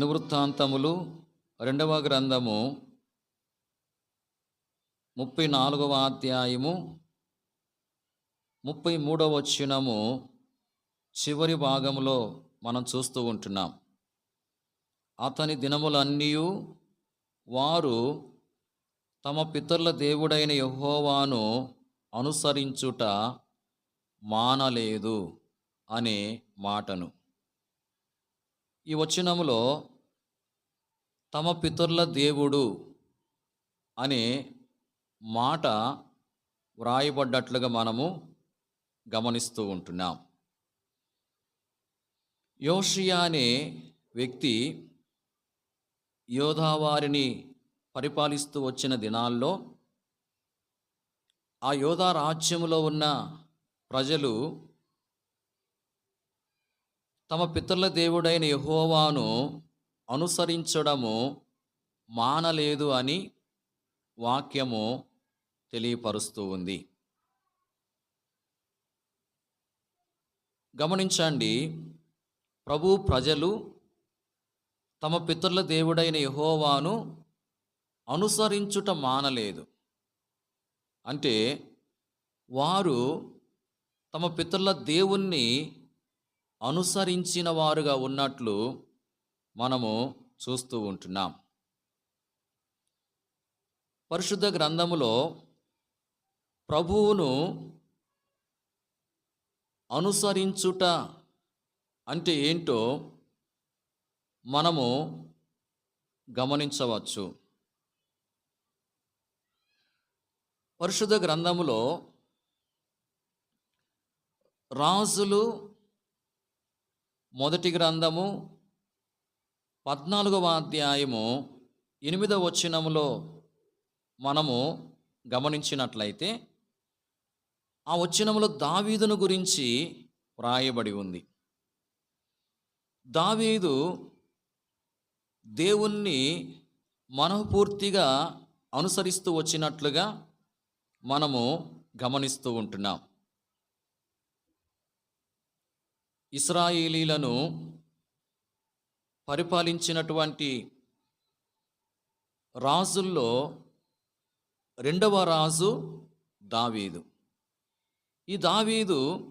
దినవృత్తాంతములు రెండవ గ్రంథము ముప్పై నాలుగవ అధ్యాయము ముప్పై మూడవ వచ్చినము చివరి భాగంలో మనం చూస్తూ ఉంటున్నాం. అతని దినములన్నీ వారు తమ పితరుల దేవుడైన యహోవాను అనుసరించుట మానలేదు అనే మాటను. ఈ వచనములో తమ పితరుల దేవుడు అనే మాట వ్రాయబడ్డట్లుగా మనము గమనిస్తూ ఉంటున్నాం. యోషియా అనే వ్యక్తి యోధావారిని పరిపాలిస్తూ వచ్చిన దినాల్లో ఆ యోధా రాజ్యములో ఉన్న ప్రజలు తమ పితరుల దేవుడైన యహోవాను అనుసరించడము మానలేదు అని వాక్యము తెలియపరుస్తూ ఉంది. గమనించండి ప్రభు ప్రజలు తమ పితరుల దేవుడైన యహోవాను అనుసరించుట మానలేదు. అంటే వారు తమ పితరుల దేవుణ్ణి అనుసరించిన వారుగా ఉన్నట్లు మనము చూస్తూ ఉంటున్నాం. పరిశుద్ధ గ్రంథములో ప్రభువును అనుసరించుట అంటే ఏంటో మనము గమనించవచ్చు. పరిశుద్ధ గ్రంథములో రాజులు మొదటి గ్రంథము పద్నాలుగవ అధ్యాయము ఎనిమిదవ వచనములో మనము గమనించినట్లయితే ఆ వచనములో దావీదును గురించి వ్రాయబడి ఉంది. దావీదు దేవుణ్ణి మనఃపూర్తిగా అనుసరిస్తూ వచ్చినట్లుగా మనము గమనిస్తూ ఉంటున్నాం. ఇస్రాయేలీలను పరిపాలించినటువంటి రాజుల్లో రెండవ రాజు దావీదు. ఈ దావీదు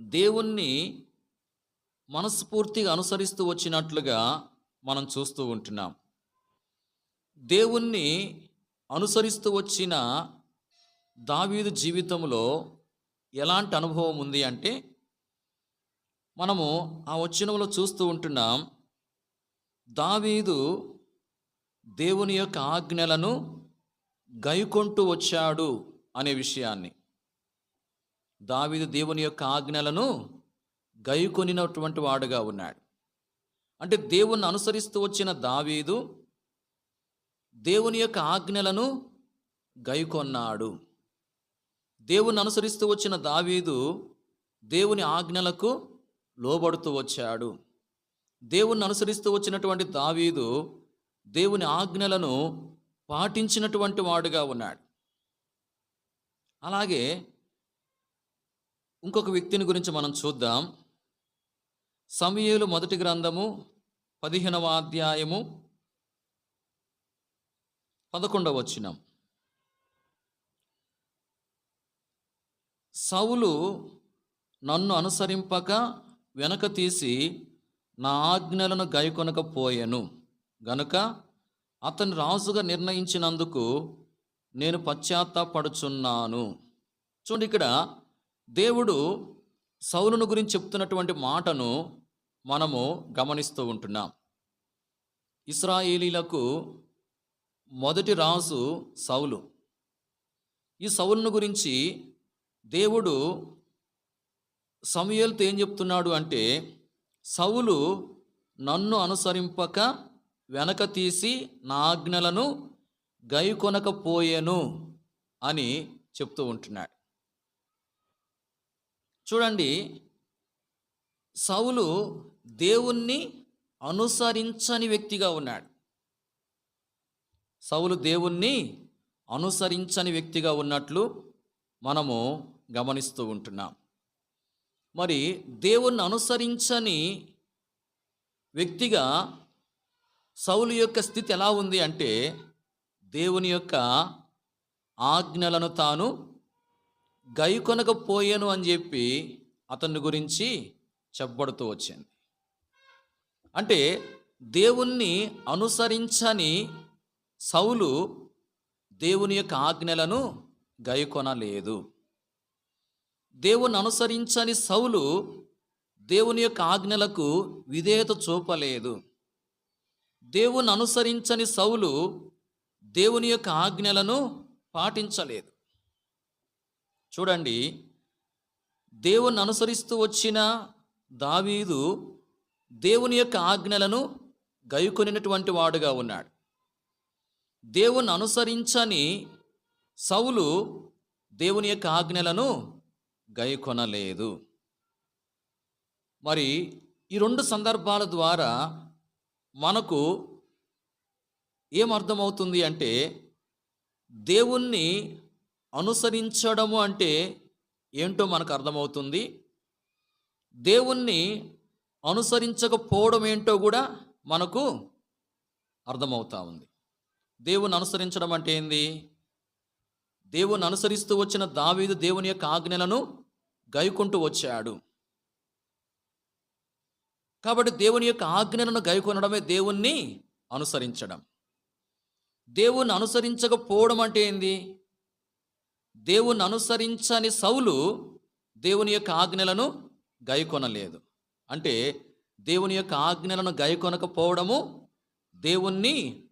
దేవుణ్ణి మనస్ఫూర్తిగా అనుసరిస్తూ వచ్చినట్లుగా మనం చూస్తూ ఉంటున్నాం. దేవుణ్ణి అనుసరిస్తూ వచ్చిన దావీదు జీవితంలో ఎలాంటి అనుభవం ఉంది అంటే మనము ఆ వచనంలో చూస్తూ ఉంటున్నాం దావీదు దేవుని యొక్క ఆజ్ఞలను గైకొంటూ వచ్చాడు అనే విషయాన్ని. దావీదు దేవుని యొక్క ఆజ్ఞలను గైకొనినటువంటి వాడుగా ఉన్నాడు. అంటే దేవుణ్ణి అనుసరిస్తూ వచ్చిన దావీదు దేవుని యొక్క ఆజ్ఞలను గైకొన్నాడు. దేవుణ్ణి అనుసరిస్తూ వచ్చిన దావీదు దేవుని ఆజ్ఞలకు లోబడుతూ వచ్చాడు. దేవుణ్ణి అనుసరిస్తూ వచ్చినటువంటి దావీదు దేవుని ఆజ్ఞలను పాటించినటువంటి వాడుగా ఉన్నాడు. అలాగే ఇంకొక వ్యక్తిని గురించి మనం చూద్దాం. సమయలు మొదటి గ్రంథము పదిహేనవ అధ్యాయము పదకొండవ వచ్చినం సౌలు నన్ను అనుసరింపక వెనక తీసి నా ఆజ్ఞలను గైకొనకపోయాను. గనుక అతను రాజుగా నిర్ణయించినందుకు నేను పశ్చాత్తాపడుచున్నాను. చూడండి ఇక్కడ దేవుడు సౌలును గురించి చెప్తున్నటువంటి మాటను మనము గమనిస్తూ ఉంటున్నాం. ఇస్రాయేలీలకు మొదటి రాజు సౌలు. ఈ సౌలును గురించి దేవుడు సమయలతో ఏం చెప్తున్నాడు అంటే సౌలు నన్ను అనుసరింపక వెనక తీసి నా ఆజ్ఞలను అని చెప్తూ ఉంటున్నాడు. చూడండి సౌలు దేవుణ్ణి అనుసరించని వ్యక్తిగా ఉన్నాడు. సౌలు దేవుణ్ణి అనుసరించని వ్యక్తిగా ఉన్నట్లు మనము గమనిస్తూ ఉంటున్నాం. మరి దేవుణ్ణి అనుసరించని వ్యక్తిగా సౌలు యొక్క స్థితి ఎలా ఉంది అంటే దేవుని యొక్క ఆజ్ఞలను తాను గైకొనకపోయాను అని చెప్పి అతని గురించి చెప్పబడుతూ వచ్చింది. అంటే దేవుణ్ణి అనుసరించని సౌలు దేవుని యొక్క ఆజ్ఞలను గైకొనలేదు. దేవుని అనుసరించని సౌలు దేవుని యొక్క ఆజ్ఞలకు విధేయత చూపలేదు. దేవుని అనుసరించని సౌలు దేవుని యొక్క ఆజ్ఞలను పాటించలేదు. చూడండి దేవుని అనుసరిస్తూ వచ్చిన దావీదు దేవుని యొక్క ఆజ్ఞలను గైకొనినటువంటి వాడుగా ఉన్నాడు. దేవుని అనుసరించని సౌలు దేవుని యొక్క ఆజ్ఞలను గైకొనలేదు. మరి ఈ రెండు సందర్భాల ద్వారా మనకు ఏమర్థమవుతుంది అంటే దేవుణ్ణి అనుసరించడము అంటే ఏంటో మనకు అర్థమవుతుంది. దేవుణ్ణి అనుసరించకపోవడం ఏంటో కూడా మనకు అర్థమవుతా ఉంది. దేవుని అనుసరించడం అంటే ఏంది? దేవుని అనుసరిస్తూ వచ్చిన దావీదు దేవుని యొక్క ఆజ్ఞలను గైకుంటూ వచ్చాడు. కాబట్టి దేవుని యొక్క ఆజ్ఞలను గైకొనడమే దేవుణ్ణి అనుసరించడం. దేవుణ్ణి అనుసరించకపోవడం అంటే ఏంది? దేవుణ్ణి అనుసరించని సౌలు దేవుని యొక్క ఆజ్ఞలను గైకొనలేదు. అంటే దేవుని యొక్క ఆజ్ఞలను గైకొనకపోవడము దేవుణ్ణి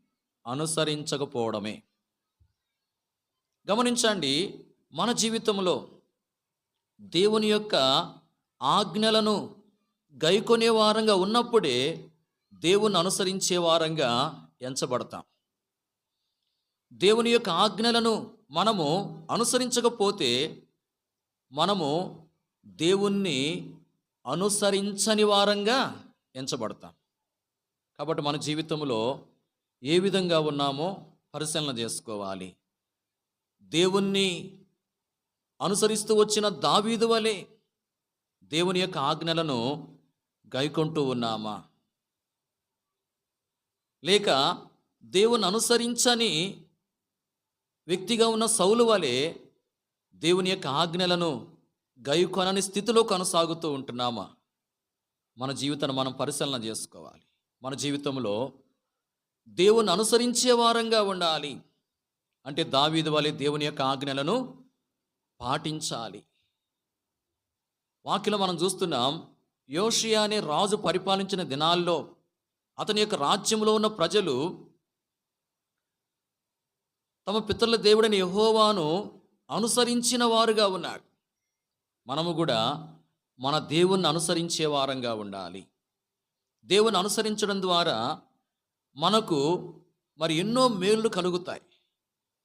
అనుసరించకపోవడమే. గమనించండి మన జీవితంలో దేవుని యొక్క ఆజ్ఞలను గైకొనే వారంగా ఉన్నప్పుడే దేవుని అనుసరించే వారంగా ఎంచబడతాం. దేవుని యొక్క ఆజ్ఞలను మనము అనుసరించకపోతే మనము దేవుణ్ణి అనుసరించని వారంగా ఎంచబడతాం. కాబట్టి మన జీవితంలో ఏ విధంగా ఉన్నామో పరిశీలన చేసుకోవాలి. దేవుణ్ణి అనుసరిస్తూ వచ్చిన దావీదు వలె దేవుని యొక్క ఆజ్ఞలను గైకొంటూ ఉన్నామా? లేక దేవుని అనుసరించని వ్యక్తిగా ఉన్న సౌలు వలె దేవుని యొక్క ఆజ్ఞలను గైకొనని స్థితిలో కొనసాగుతూ ఉంటున్నామా? మన జీవితాన్ని మనం పరిశీలన చేసుకోవాలి. మన జీవితంలో దేవుని అనుసరించే వారంగా ఉండాలి. అంటే దావీదు వలె దేవుని యొక్క ఆజ్ఞలను పాటించాలి. వాక్యలో మనం చూస్తున్నాం యోషియా అనే రాజు పరిపాలించిన దినాల్లో అతని యొక్క రాజ్యంలో ఉన్న ప్రజలు తమ పితరుల దేవుడని యహోవాను అనుసరించిన వారుగా ఉన్నారు. మనము కూడా మన దేవుణ్ణి అనుసరించే వారంగా ఉండాలి. దేవుని అనుసరించడం ద్వారా మనకు మరి ఎన్నో మేళ్ళు కలుగుతాయి.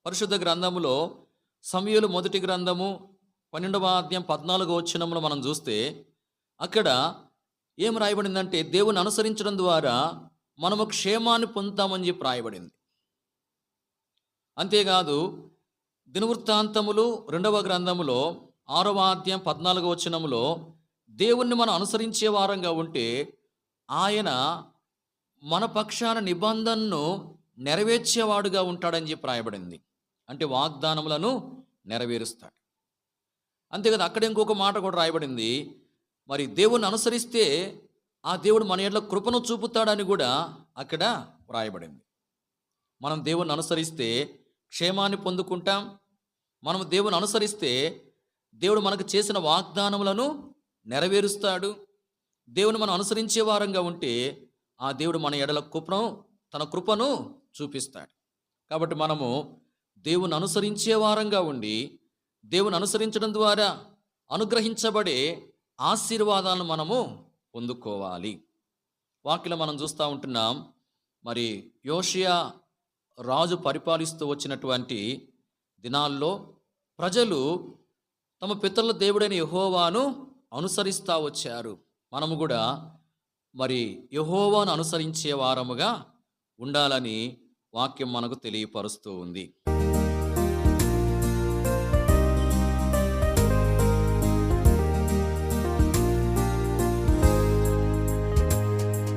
పరిశుద్ధ గ్రంథంలో సమయలు మొదటి గ్రంథము పన్నెండవ అధ్యాయం పద్నాలుగో వచ్చినములో మనం చూస్తే అక్కడ ఏం రాయబడిందంటే దేవుని అనుసరించడం ద్వారా మనము క్షేమాన్ని పొందుతామని చెప్పి రాయబడింది. అంతేకాదు దినవృత్తాంతములు రెండవ గ్రంథములో ఆరవ అధ్యాయం పద్నాలుగో వచ్చినములో దేవుణ్ణి మనం అనుసరించే వారంగా ఉంటే ఆయన మన పక్షాన నిబంధనను నెరవేర్చేవాడుగా ఉంటాడని చెప్పి రాయబడింది. అంటే వాగ్దానములను నెరవేరుస్తాడు. అంతేకాదు అక్కడ ఇంకొక మాట కూడా రాయబడింది. మరి దేవుణ్ణి అనుసరిస్తే ఆ దేవుడు మన ఎడ్ల కృపను చూపుతాడని కూడా అక్కడ వ్రాయబడింది మనం దేవుణ్ణి అనుసరిస్తే క్షేమాన్ని పొందుకుంటాం. మనం దేవుని అనుసరిస్తే దేవుడు మనకు చేసిన వాగ్దానములను నెరవేరుస్తాడు. దేవుని మనం అనుసరించే వారంగా ఉంటే ఆ దేవుడు మన ఎడల కృపను తన కృపను చూపిస్తాడు. కాబట్టి మనము దేవుని అనుసరించే వారంగా ఉండి దేవుని అనుసరించడం ద్వారా అనుగ్రహించబడే ఆశీర్వాదాలను మనము పొందుకోవాలి. వాక్యలో మనం చూస్తూ ఉంటున్నాం మరి యోషియా రాజు పరిపాలిస్తూ వచ్చినటువంటి దినాల్లో ప్రజలు తమ పితరుల దేవుడైన యహోవాను అనుసరిస్తూ వచ్చారు. మనము కూడా మరి యహోవాను అనుసరించే వారముగా ఉండాలని వాక్యం మనకు తెలియపరుస్తూ ఉంది.